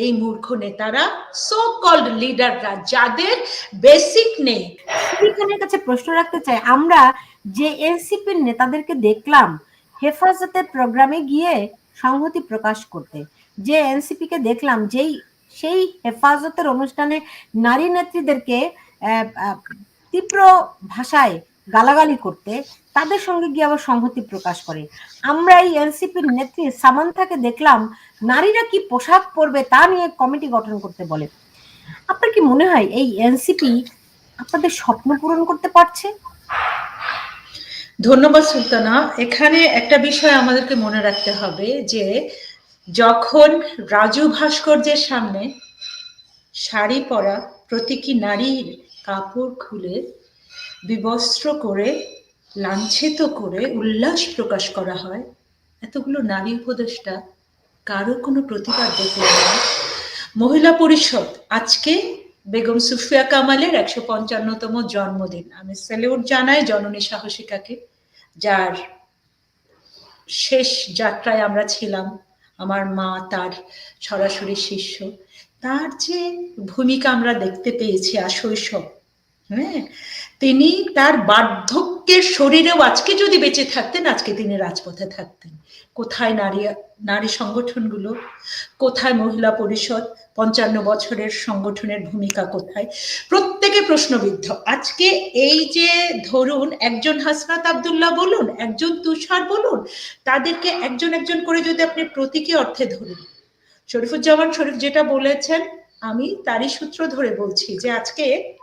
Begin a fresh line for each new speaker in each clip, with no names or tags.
এই মূর্খ নেতারা সো কল্ড লিডাররা যাদের বেসিক নেই।
খানের কাছে প্রশ্ন রাখতে চাই, আমরা যে এনসিপির নেতাদেরকে দেখলাম হেফাজতের প্রোগ্রামে গিয়ে সংহতি প্রকাশ করতে, যে এনসিপি কে দেখলাম যেই, সেই হেফাজতের অনুষ্ঠানে নারী নেত্রীদেরকে তীব্র ভাষায় গালাগালি করতে, তাদের সঙ্গে গিয়ে আবার সংহতি প্রকাশ করে। আমরা এই এনসিপির নেত্রী সামান্থাকে দেখলাম, নারীরা কি পোশাক পরবে তা নিয়ে কমিটি গঠন করতে বলে। আপনার কি মনে হয় এই এনসিপি আপনাদের স্বপ্ন পূরণ করতে পারছে?
ধন্যবাদ সুলতানা। এখানে একটা বিষয় আমাদেরকে মনে রাখতে হবে যে, যখন রাজু ভাস্কর্যের সামনে শাড়ি পরা প্রতীকী নারীর কাপড় খুলে বিবস্ত্র করে, লাঞ্ছিত করে উল্লাস প্রকাশ করা হয়। এতগুলো নারী উপদেষ্টা কারও কোনো প্রতিবাদ দেখল না। মহিলা পরিষদ, আজকে বেগম সুফিয়া কামালের একশো পঞ্চান্নতম জন্মদিন। আমি স্যালিউট জানাই জননী সাহসিকাকে, যার শেষ যাত্রায় আমরা ছিলাম। আমার মা, তার সরাসরি শিষ্য। তার যে ভূমিকা আমরা দেখতে পেয়েছি আশৈশব হ্যাঁ? তিনি তার বার্ধক্যের শরীরেও আজকে যদি বেঁচে থাকতেন, আজকে তিনি রাজপথে থাকতেন। কোথায় নারী নারী সংগঠনগুলো? কোথায় মহিলা পরিষদ? পঞ্চান্ন বছরের সংগঠনের ভূমিকা কোথায়? প্রত্যেকে প্রশ্নবিদ্ধ। আজকে এই যে ধরুন, একজন হাসনাত আবদুল্লাহ বলুন, একজন তুষার বলুন, তাদেরকে একজন একজন করে যদি আপনি প্রতীকী অর্থে ধরুন। শরীফুজ্জামান শরীফ যেটা বলেছেন, আমি তারই সূত্র ধরে বলছি যে আজকে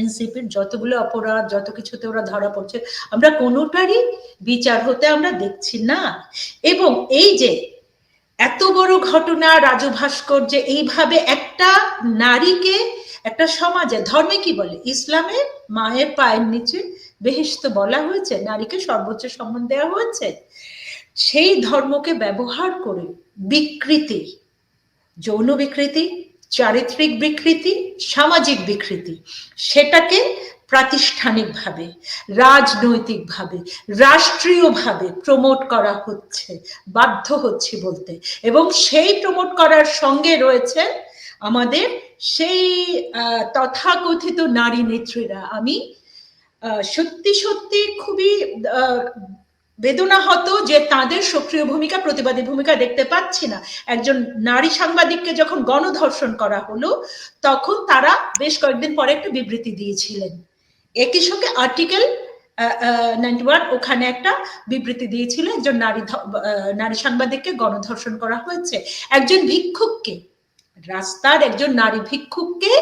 এনসিপির যতগুলো অপরাধ, যত কিছুতে ওরা ধরা পড়ছে, আমরা কোনোটারই বিচার হতে আমরা দেখছি না। এবং এই যে এত বড় ঘটনা, রাজু ভাস্কর যে এইভাবে একটা নারীকে একটা সমাজে, ধর্মে কি বলে? ইসলামে মায়ের পায়ের নিচে বেহেস্ত বলা হয়েছে, নারীকে সর্বোচ্চ সম্মান দেওয়া হয়েছে। সেই ধর্মকে ব্যবহার করে বিকৃতি, যৌন বিকৃতি চারিত্রিক বিকৃতি, সামাজিক বিকৃতি। সেটাকে প্রাতিষ্ঠানিকভাবে, রাজনৈতিকভাবে, রাষ্ট্রীয়ভাবে প্রমোট করা হচ্ছে, বাধ্য হচ্ছে বলতে। এবং সেই প্রমোট করার সঙ্গে রয়েছে আমাদের সেই তথাকথিত নারী নেত্রীরা। আমি সত্যি সত্যি খুবই বেদনা হতো যে তাদের সক্রিয় ভূমিকা, প্রতিবাদী ভূমিকা দেখতে পাচ্ছি না। একজন নারী সাংবাদিককে যখন গণধর্ষণ করা হলো, তখন তারা বেশ কয়েকদিন পরে একটা বিবৃতি দিয়েছিলেন। একই সঙ্গে আর্টিকেল নাইনটি ওয়ান ওখানে একটা বিবৃতি দিয়েছিল, একজন নারী নারী সাংবাদিককে গণধর্ষণ করা হয়েছে। একজন ভিক্ষুককে, রাস্তার একজন নারী ভিক্ষুককে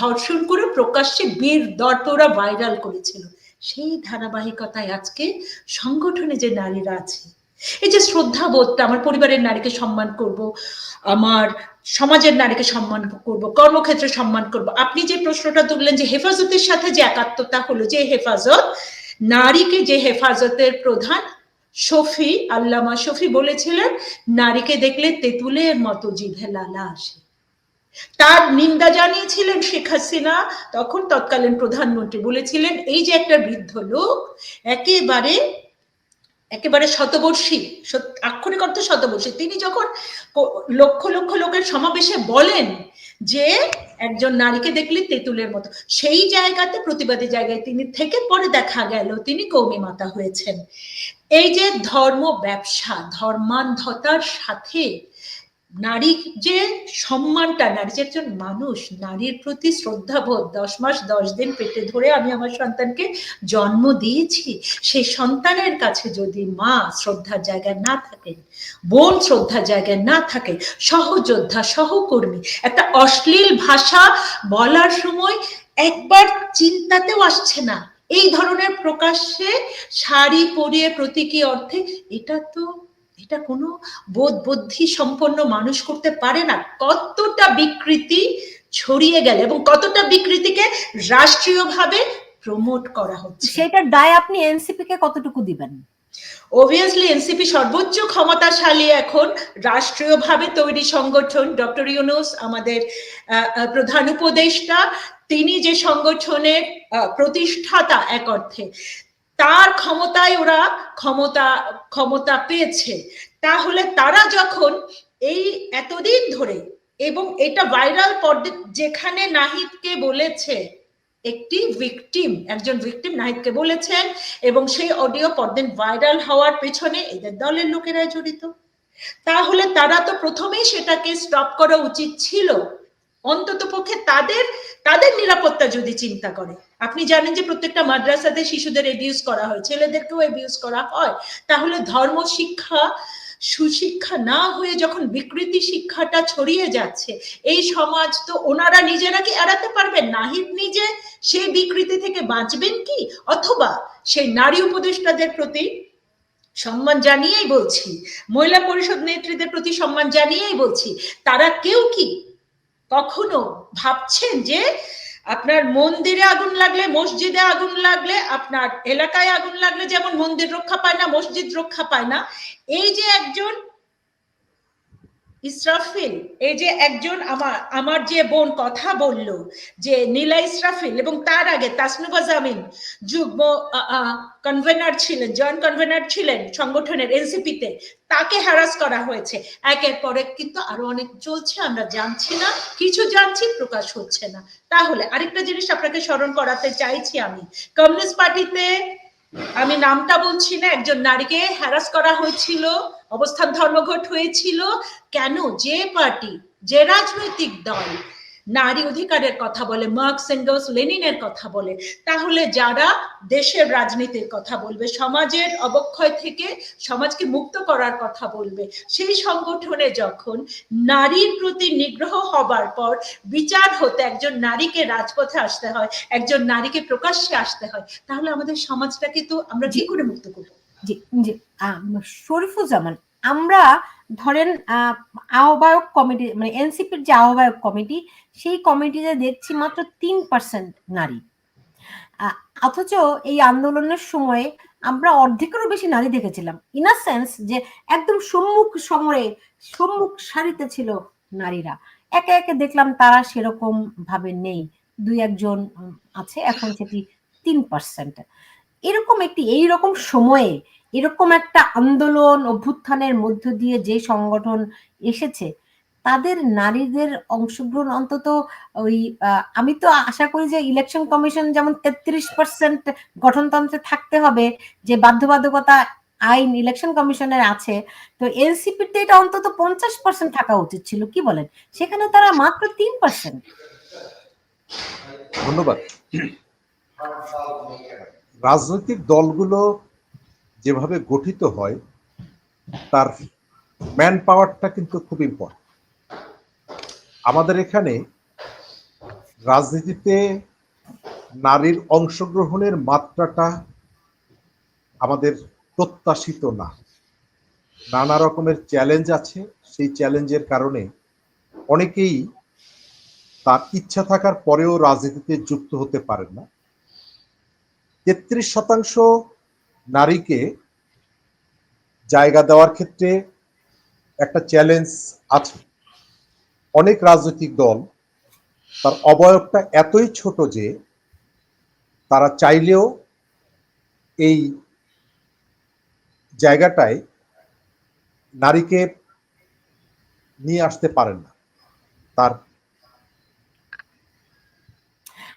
ধর্ষণ করে প্রকাশ্যে বীর দর্পরা ভাইরাল করেছিল। সেই ধারাবাহিকতায় আজকে সংগঠনে যে নারীরা আছে, এই যে শ্রদ্ধাবোধটা, আমার পরিবারের নারীকে সম্মান করব, আমার সমাজের নারীকে সম্মান করব, কর্মক্ষেত্রে সম্মান করব, আপনি যে প্রশ্নটা তুললেন যে হেফাজতের সাথে যে একাত্মতা হলো, যে হেফাজত, নারীকে যে হেফাজতের প্রধান শফি, আল্লামা শফি বলেছিলেন, নারীকে দেখলে তেঁতুলের মতো জিভে লালা আসে। তার নিন্দা জানিয়েছিলেন শেখ হাসিনা। তখন তৎকালীন প্রধানমন্ত্রী বলেছিলেন, এই যে একটা বৃদ্ধ লোক, একেবারে একেবারে শতবর্ষী আক্ষরিক অর্থ শতবর্ষী, তিনি যখন লক্ষ লক্ষ লোকের সমাবেশে বলেন যে, একজন নারীকে দেখলে তেঁতুলের মতো, সেই জায়গাতে, প্রতিবাদী জায়গায় তিনি থেকে পরে দেখা গেল, তিনি কৌমি মাতা হয়েছেন। এই যে ধর্ম ব্যবসা, ধর্মান্ধতার সাথে নারী যে সম্মানটা, নারী যে একজন মানুষ, নারীর প্রতি শ্রদ্ধাবোধ, দশ মাস দশ দিন পেটে ধরে আমি আমার সন্তানকে জন্ম দিয়েছি, সেই সন্তানের কাছে যদি মা শ্রদ্ধার জায়গায় না থাকেন বোন শ্রদ্ধার জায়গায় না থাকে, সহযোদ্ধা, সহকর্মী, একটা অশ্লীল ভাষা বলার সময় একবার চিন্তাতেও আসছে না। এই ধরনের প্রকাশ্যে শাড়ি পরিয়ে প্রতীকী অর্থে এটা তো এটা কোনো বোধ বুদ্ধি সম্পন্ন মানুষ করতে পারে না। কতটা বিকৃতি ছড়িয়ে গেলে এবং কতটা বিকৃতিকে রাষ্ট্রীয়ভাবে প্রমোট করা হচ্ছে।
সেটার দায় আপনি এনসিপি কে কতটুকু দিবেন?
অবভিয়াসলি এনসিপি সর্বোচ্চ ক্ষমতাশালী এখন রাষ্ট্রীয়ভাবে তৈরি সংগঠন ডক্টর ইউনুস আমাদের প্রধান উপদেষ্টা। তিনি যে সংগঠনের প্রতিষ্ঠাতা এক অর্থে। তার ক্ষমতায় ওরা ক্ষমতা ক্ষমতা পেয়েছে। তাহলে তারা যখন এই এতদিন ধরে এবং এটা ভাইরাল যেখানে নাহিদকে বলেছে, একটি ভিকটিম, একজন ভিকটিম নাহিদকে বলেছেন এবং সেই অডিও পরদিন ভাইরাল হওয়ার পেছনে এদের দলের লোকেরাই জড়িত। তাহলে তারা তো প্রথমেই সেটাকে স্টপ করা উচিত ছিল। অন্তত পক্ষে তাদের তাদের নিরাপত্তা যদি চিন্তা করে। আপনি জানেন যে প্রত্যেকটা মাদ্রাসাতে শিশুদের এবিউজ করা হয়, ছেলেদেরকেও এবিউজ করা হয়। তাহলে ধর্ম শিক্ষা, সুশিক্ষা না হয়ে যখন বিকৃতি শিক্ষাটা ছড়িয়ে যাচ্ছে, এই সমাজ তো ওনারা নিজেরা কি এড়াতে পারবেন? নাহিদ নিজে সেই বিকৃতি থেকে বাঁচবেন কি? অথবা সেই নারী উপদেষ্টাদের প্রতি সম্মান জানিয়েই বলছি, মহিলা পরিষদ নেত্রীদের প্রতি সম্মান জানিয়েই বলছি, তারা কেউ কি কখনো ভাবছেন যে আপনার মন্দিরে আগুন লাগলে, মসজিদে আগুন লাগলে, আপনার এলাকায় আগুন লাগলে যেমন মন্দির রক্ষা পায় না, মসজিদ রক্ষা পায় না, এই যে একজন ইসরাফিল, এই যে একজন আমার আমার যে বোন কথা বলল যে নীলা ইসরাফিল এবং তার আগে তাসনুবা জামিন যুগ্ম কনভেনার ছিলেন জয়েন্ট কনভেনার ছিলেন সংগঠনের এনসিপিতে, তাকে হ্যারাস করা হয়েছে। একের পর এক কিন্তু আরও অনেক চলছে, আমরা জানছি না, কিছু জানছি, প্রকাশ হচ্ছে না। তাহলে আরেকটা জিনিস আপনাকে স্মরণ করাতে চাইছি আমি, কমিউনিস্ট পার্টিতে আমি নামটা বলছি না, একজন নারীকে হ্যারাস করা হয়েছিল, অবস্থান ধর্মঘট হয়েছিল। কেন? যে পার্টি, যে রাজনৈতিক দল নারী অধিকারের কথা বলে, মার্কস এন্ডোস লেনিনের কথা বলে, তাহলে যারা দেশের রাজনীতির কথা বলবে, সমাজের অবক্ষয় থেকে সমাজকে মুক্ত করার কথা বলবে, সেই সংগঠনে যখন নারীর প্রতি নিগ্রহ হবার পর বিচার হতে একজন নারীকে রাজপথে আসতে হয়, একজন নারীকে প্রকাশ্যে আসতে হয়, তাহলে আমাদের সমাজটাকে তো আমরা কি করে মুক্ত করব।
জি জি শরীফুজ্জামান আমরা ধরেন আহ, আহ্বায়ক কমিটি মানে এনসিপির যে আহ্বায়ক কমিটি সেই কমিটিতে দেখছি মাত্র তিন পার্সেন্ট নারী। অথচ এই আন্দোলনের সময়ে আমরা অর্ধেকেরও বেশি নারী দেখেছিলাম। ইন আ সেন্স যে একদম সম্মুখ সমরে সম্মুখ সারিতে ছিল নারীরা। একে একে দেখলাম তারা সেরকম ভাবে নেই। দুই একজন আছে এখন সেটি তিন পার্সেন্ট এরকম একটি এই রকম সময়ে এরকম একটা আন্দোলন, অভ্যুত্থানের মধ্য দিয়ে যে সংগঠন এসেছে, তাদের নারীদের অংশগ্রহণ অন্তত ওই আমি তো আশা করি যে ইলেকশন কমিশন যেমন তেত্রিশ পার্সেন্ট গঠনতন্ত্রে থাকতে হবে, যে বাধ্যবাধকতা আইন ইলেকশন কমিশনের আছে, তো এনসিপিতে এটা অন্তত পঞ্চাশ পার্সেন্ট থাকা উচিত ছিল, কি বলেন? সেখানে তারা মাত্র তিন পার্সেন্ট
ধন্যবাদ। রাজনৈতিক দলগুলো যেভাবে গঠিত হয়, তার ম্যান পাওয়ারটা কিন্তু খুব ইম্পর্টেন্ট আমাদের এখানে রাজনীতিতে নারীর অংশগ্রহণের মাত্রাটা আমাদের প্রত্যাশিত না। নানা রকমের চ্যালেঞ্জ আছে, সেই চ্যালেঞ্জের কারণে অনেকেই তার ইচ্ছা থাকার পরেও রাজনীতিতে যুক্ত হতে পারেন না। তেত্রিশ শতাংশ নারীকে জায়গা দেওয়ার ক্ষেত্রে একটা চ্যালেঞ্জ আছে। অনেক রাজনৈতিক দল তার অবয়বটা এতই ছোট যে তারা চাইলেও এই জায়গাটায় নারীকে নিয়ে আসতে পারেন না। তার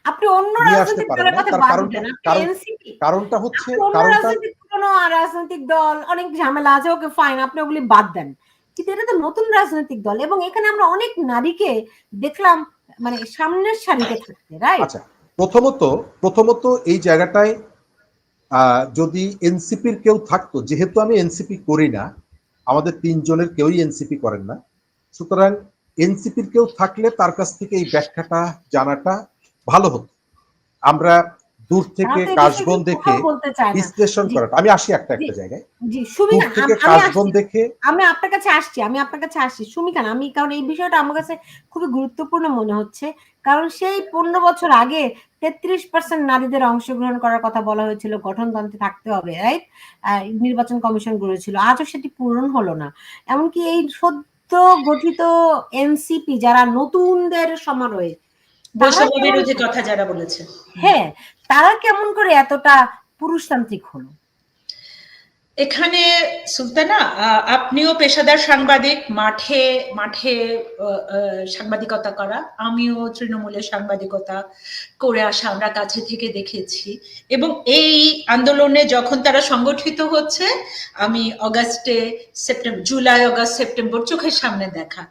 আপনি অন্য রাজনৈতিক দলের কথা বাদ
কারণটা-
দেন এনসিপি
কারণটা হচ্ছে কারণটা
কোনো রাজনৈতিক দল অনেক ঝামেলা আছে ওকে ফাইন আপনি ওগুলি বাদ দেন। কিন্তু এটা তো নতুন রাজনৈতিক দল এবং এখানে আমরা অনেক নারীকে দেখলাম মানে সামনের সারিতে থাকতে রাইট
আচ্ছা প্রথমত প্রথমত এই জায়গাটায় আহ, যদি এনসিপির কেউ থাকতো যেহেতু আমি এনসিপি করি না আমাদের তিনজনের কেউই এনসিপি করেন না। সুতরাং এনসিপির কেউ থাকলে তার কাছ থেকে এই ব্যাখ্যাটা জানাটা ভালো হতো। আমরা দূর থেকে কাশবন দেখে বিশ্লেষণ
জি।
করাটা আমি আসি একটা একটা জায়গায়। দূর থেকে কাশবন দেখে
আমি আপনার কাছে আসছি আমি আপনার কাছে আসছি। সুমিকান আমি কারণ এই বিষয়টা আমার কাছে খুবই গুরুত্বপূর্ণ মনে হচ্ছে। কারণ সেই পনেরো বছর আগে তেত্রিশ পার্সেন্ট নারীদের অংশগ্রহণ করার কথা বলা হয়েছিল গঠনতন্ত্রে থাকতে হবে রাইট নির্বাচন কমিশন গড়েছিল আজও সেটি পূরণ হলো না। এমনকি এই সদ্য গঠিত এনসিপি যারা নতুনদের সমারোহে
বৈষম্য বিরোধী কথা যারা বলেছে।
হ্যাঁ তারা কেমন করে এতটা পুরুষতান্ত্রিক হলো?
এখানে সুলতানা আপনিও পেশাদার সাংবাদিক মাঠে মাঠে সাংবাদিকতা করা আমিও তৃণমূলের সাংবাদিকতা করে আসা আমরা কাছে থেকে দেখেছি। এবং এই আন্দোলনে যখন তারা সংগঠিত হচ্ছে আমি অগাস্টে সেপ্টেম্বর জুলাই অগাস্ট সেপ্টেম্বর চোখের সামনে দেখা।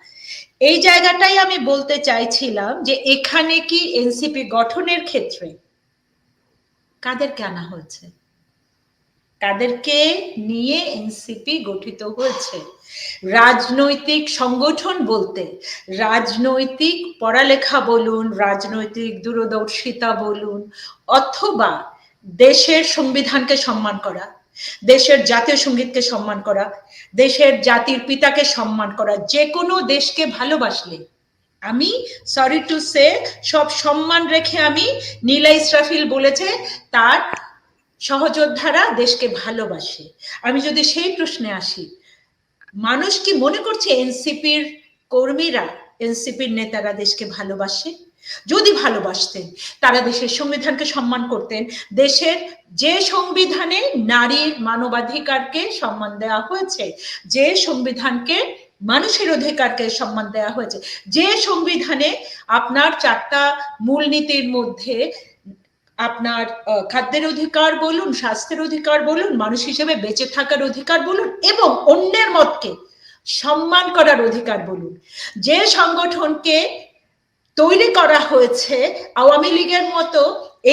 এই জায়গাটাই আমি বলতে চাইছিলাম যে এখানে কি এনসিপি গঠনের ক্ষেত্রে কাদেরকে আনা হয়েছে? তাদেরকে নিয়ে এনসিপি গঠিত হয়েছে? রাজনৈতিক সংগঠন বলতে, রাজনৈতিক পড়ালেখা বলুন, রাজনৈতিক দূরদর্শিতা বলুন, অথবা দেশের সংবিধানকে সম্মান করা দেশের জাতীয় সঙ্গীতকে সম্মান করা, দেশের জাতির পিতাকে সম্মান করা, যে কোনো দেশকে ভালোবাসলে। আমি সরি টু সে সব সম্মান রেখে আমি নীলা ইসরাফিল বলেছে, তার সহযোদ্ধারা দেশকে ভালোবাসে। আমি যদি সেই প্রশ্নে আসি, মানুষ কি মনে করছে এনসিপির কর্মীরা, এনসিপির নেতারা দেশকে ভালোবাসে? যদি ভালোবাসতেন, তারা দেশের সংবিধানকে সম্মান করতেন। দেশের যে সংবিধানে নারীর মানবাধিকারকে সম্মান দেওয়া হয়েছে, যে সংবিধানকে মানুষের অধিকারকে সম্মান দেওয়া হয়েছে, যে সংবিধানে আপনার চারটা মূলনীতির মধ্যে আপনার খাদ্যের অধিকার বলুন, স্বাস্থ্যের অধিকার বলুন, মানুষ হিসেবে বেঁচে থাকার অধিকার বলুন এবং অন্যের মতকে সম্মান করার অধিকার বলুন। যে সংগঠনকে তৈরি করা হয়েছে আওয়ামী লীগের মতো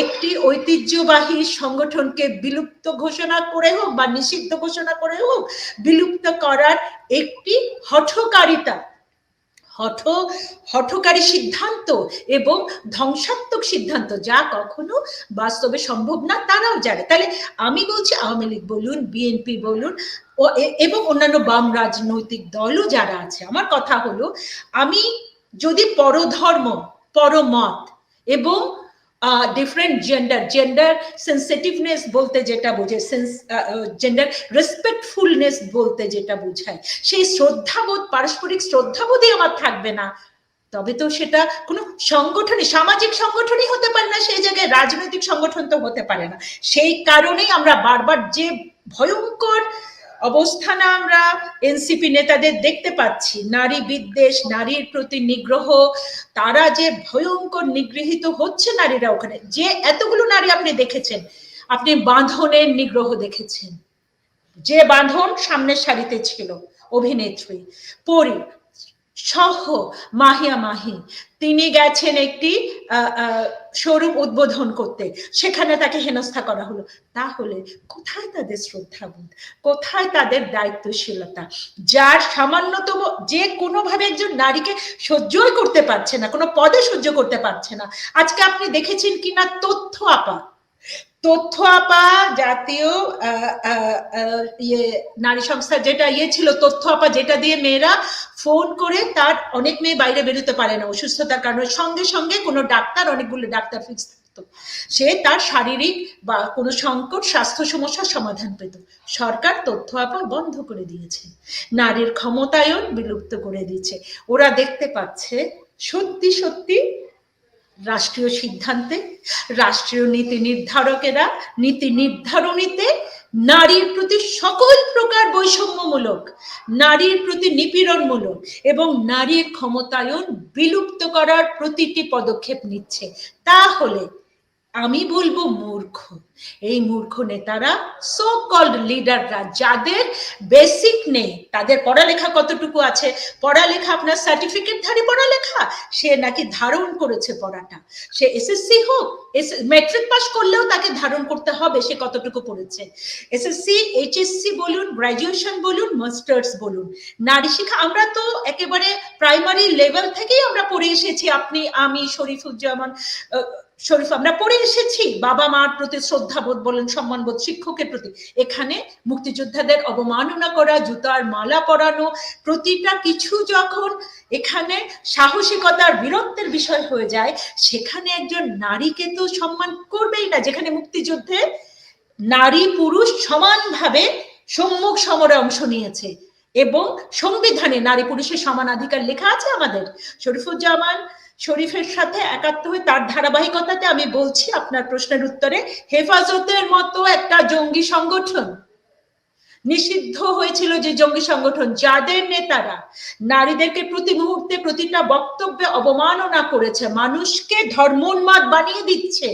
একটি ঐতিহ্যবাহী সংগঠনকে বিলুপ্ত ঘোষণা করে হোক বা নিষিদ্ধ ঘোষণা করে হোক, বিলুপ্ত করার একটি হঠকারিতা, হঠ, হঠকারী সিদ্ধান্ত এবং ধ্বংসাত্মক সিদ্ধান্ত যা কখনো বাস্তবে সম্ভব না, তারাও জানে। তাহলে আমি বলছি আওয়ামী লীগ বলুন, বিএনপি বলুন এবং অন্যান্য বাম রাজনৈতিক দলও যারা আছে, আমার কথা হলো আমি যদি পরধর্ম, পরমত এবং ডিফারেন্ট জেন্ডার জেন্ডার সেন্সিটিভনেস বলতে যেটা বোঝে জেন্ডার রেসপেক্টফুলনেস বলতে যেটা বোঝায়, সেই শ্রদ্ধাবোধ, পারস্পরিক শ্রদ্ধাবোধই আমার থাকবে না। তবে তো সেটা কোনো সংগঠনই সামাজিক সংগঠনই হতে পারে না, সেই জায়গায় রাজনৈতিক সংগঠন তো হতে পারে না। সেই কারণেই আমরা বারবার যে ভয়ঙ্কর অবস্থানে আমরা এনসিপি নেতাদের দেখতে পাচ্ছি। নারী বিদ্বেষ, নারীর প্রতি নিগ্রহ, তারা যে ভয়ঙ্কর নিগৃহীত হচ্ছে নারীরা ওখানে, যে এতগুলো নারী আপনি দেখেছেন, আপনি বাঁধনের নিগ্রহ দেখেছেন। যে বাঁধন সামনের সারিতে ছিল অভিনেত্রী। পরি সহ মাহিয়া মাহি। তিনি গেছেন একটি শোরুম উদ্বোধন করতে। সেখানে তাকে হেনস্থা করা হলো। তাহলে কোথায় তাদের শ্রদ্ধাবোধ? কোথায় তাদের দায়িত্বশীলতা? যার সামান্যতম যে কোনোভাবে একজন নারীকে সহ্যই করতে পারছে না, কোনো পদে সহ্য করতে পারছে না। আজকে আপনি দেখেছেন কিনা তথ্য আপা তথ্য আপা, জাতীয় ইয়ে নারী সংস্থা যেটা ইয়ে ছিল, তথ্য আপা যেটা দিয়ে মেয়েরা ফোন করে তার অনেক মেয়ে বাইরে বেরোতে পারে না, অসুস্থতার কারণে। সঙ্গে সঙ্গে কোনো ডাক্তার, অনেকগুলো ডাক্তার ফিক্স থাকতো। সে তার শারীরিক বা কোনো সংকট, স্বাস্থ্য সমস্যার সমাধান পেত। সরকার তথ্য আপা বন্ধ করে দিয়েছে। নারীর ক্ষমতায়ন বিলুপ্ত করে দিয়েছে। ওরা দেখতে পাচ্ছে, সত্যি সত্যি রাষ্ট্রীয় সিদ্ধান্তে, রাষ্ট্রীয় নীতি নির্ধারকেরা, নীতি নির্ধারণীতে নারীর প্রতি সকল প্রকার বৈষম্যমূলক, নারীর প্রতি নিপীড়নমূলক এবং নারীর ক্ষমতায়ন বিলুপ্ত করার প্রতিটি পদক্ষেপ নিচ্ছে। তাহলে আমি বলব মূর্খ। এই মূর্খ নেতারা সো কল্ড লিডাররা যাদের বেসিক নেই, তাদের পড়ালেখা কতটুকু আছে? পড়ালেখা আপনার সার্টিফিকেট সার্টিফিকেটধারী পড়ালেখা? সে নাকি ধারণ করেছে পড়াটা। সে এসএসসি হোক মেট্রিক পাস করলেও তাকে ধারণ করতে হবে, সে কতটুকু পড়েছে? এসএসসি এইচএসসি বলুন গ্রাজুয়েশন বলুন মাস্টার্স বলুন। নারী শিক্ষা, আমরা তো একেবারে প্রাইমারি লেভেল থেকেই আমরা পড়ে এসেছি। আপনি, আমি, শরীফুজ্জামান শরীফ, আমরা পড়ে এসেছি। বাবা মার প্রতি শ্রদ্ধাবোধ বলেন, সম্মানবোধ শিক্ষকের প্রতি। এখানে মুক্তিযোদ্ধাদের অবমাননা করা, জুতার মালা পরানো, প্রতিটা কিছু যখন এখানে সাহসিকতার বীরত্বের বিষয় হয়ে যায়, সেখানে একজন নারীকে তো সম্মান করবেই না। যেখানে মুক্তিযুদ্ধে নারী পুরুষ সমানভাবে সম্মুখ সমরে অংশ নিয়েছে এবং সংবিধানে নারী পুরুষের সমান অধিকার লেখা আছে আমাদের। শরীফুজ্জামান শরীফের সাথে একাত্ম হয়ে তার ধারাবাহিকতাতে আমি বলছি আপনার প্রশ্নের উত্তরে, হেফাজতের মতো একটা জঙ্গি সংগঠন। নিষিদ্ধ হয়েছিল যে জঙ্গি সংগঠন। যাদের নেতারা নারীদেরকে প্রতি মুহূর্তে প্রতিটা বক্তব্যে অবমাননা করেছে, মানুষকে ধর্মোন্মাদ বানিয়ে দিচ্ছে,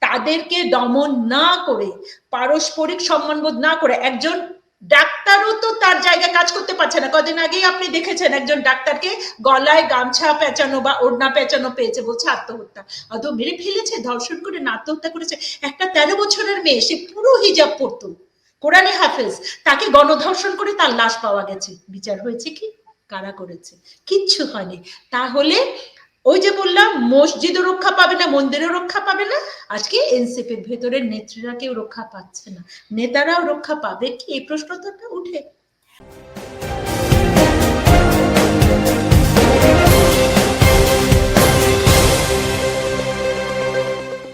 তাদেরকে দমন না করে, পারস্পরিক সম্মানবোধ না করে, একজন ডাক্তারও তো তার জায়গায় কাজ করতে পারছে না। কদিন আগেই আপনি দেখেছেন একজন ডাক্তারকে গলায় গামছা পেঁচানো বা ওড়না পেঁচানো পেয়েছে বলছে আত্মহত্যা। আদৌ মেরে ফেলেছে, ধর্ষণ করে না আত্মহত্যা করেছে। একটা তেরো বছরের মেয়ে, সে পুরো হিজাব পরতো, কোরআনে হাফেজ। তাকে গণধর্ষণ করে তার লাশ পাওয়া গেছে। বিচার হয়েছে কি? কারা করেছে? কিচ্ছু হয়নি। তাহলে ওই যে বললাম, মসজিদও রক্ষা পাবে না, মন্দিরও রক্ষা পাবে না। আজকে এনসিপির ভেতরের নেত্রীরা কেউ রক্ষা পাচ্ছে না। নেতারাও রক্ষা পাবে কি? এই প্রশ্ন তো উঠে।